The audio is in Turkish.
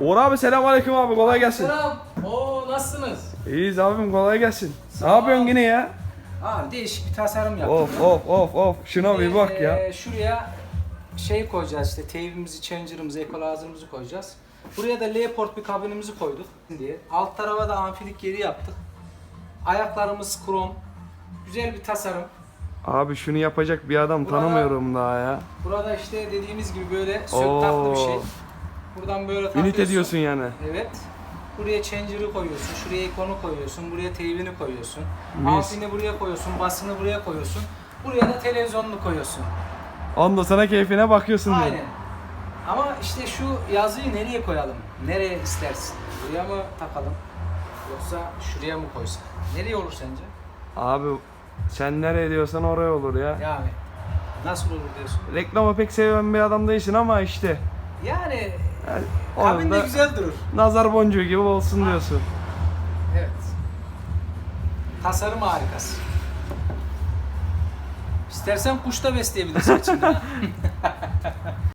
Uğur abi selamünaleyküm abi kolay gelsin. Selam. Oo nasılsınız? İyiyiz abim kolay gelsin. Ne yapıyorsun yine ya? Abi değişik bir tasarım yaptım. Of of of of şuna bir bak ya. Ee, şuraya şey koyacağız işte teybimizi, changer'ımızı, equalizer'ımızı koyacağız. Buraya da L-port bir kabinimizi koyduk diye. Alt tarafa da amfilik yeri yaptık. Ayaklarımız krom. Güzel bir tasarım. Abi şunu yapacak bir adam Burada- tanımıyorum daha ya. Burada işte dediğimiz gibi böyle sök taklı bir şey. Buradan böyle takıyorsun. Ünite diyorsun yani. Evet. Buraya changer'ı koyuyorsun, şuraya ikonu koyuyorsun, buraya teybini koyuyorsun. Amfini buraya koyuyorsun, basını buraya koyuyorsun. Buraya da televizyonunu koyuyorsun. Onda sana keyfine bakıyorsun diyor. Aynen. Ama işte şu yazıyı nereye koyalım? Nereye istersin? Buraya mı takalım? Yoksa şuraya mı koysak? Nereye olur sence? Abi sen nereye diyorsan oraya olur ya. Yani nasıl olur diyorsun? Reklamı pek seven bir adam değilsin ama işte. Yani Yani onun da güzel durur. nazar boncuğu gibi olsun diyorsun. Evet. Tasarım harikası. İstersen kuş da besleyebilirsin içinde.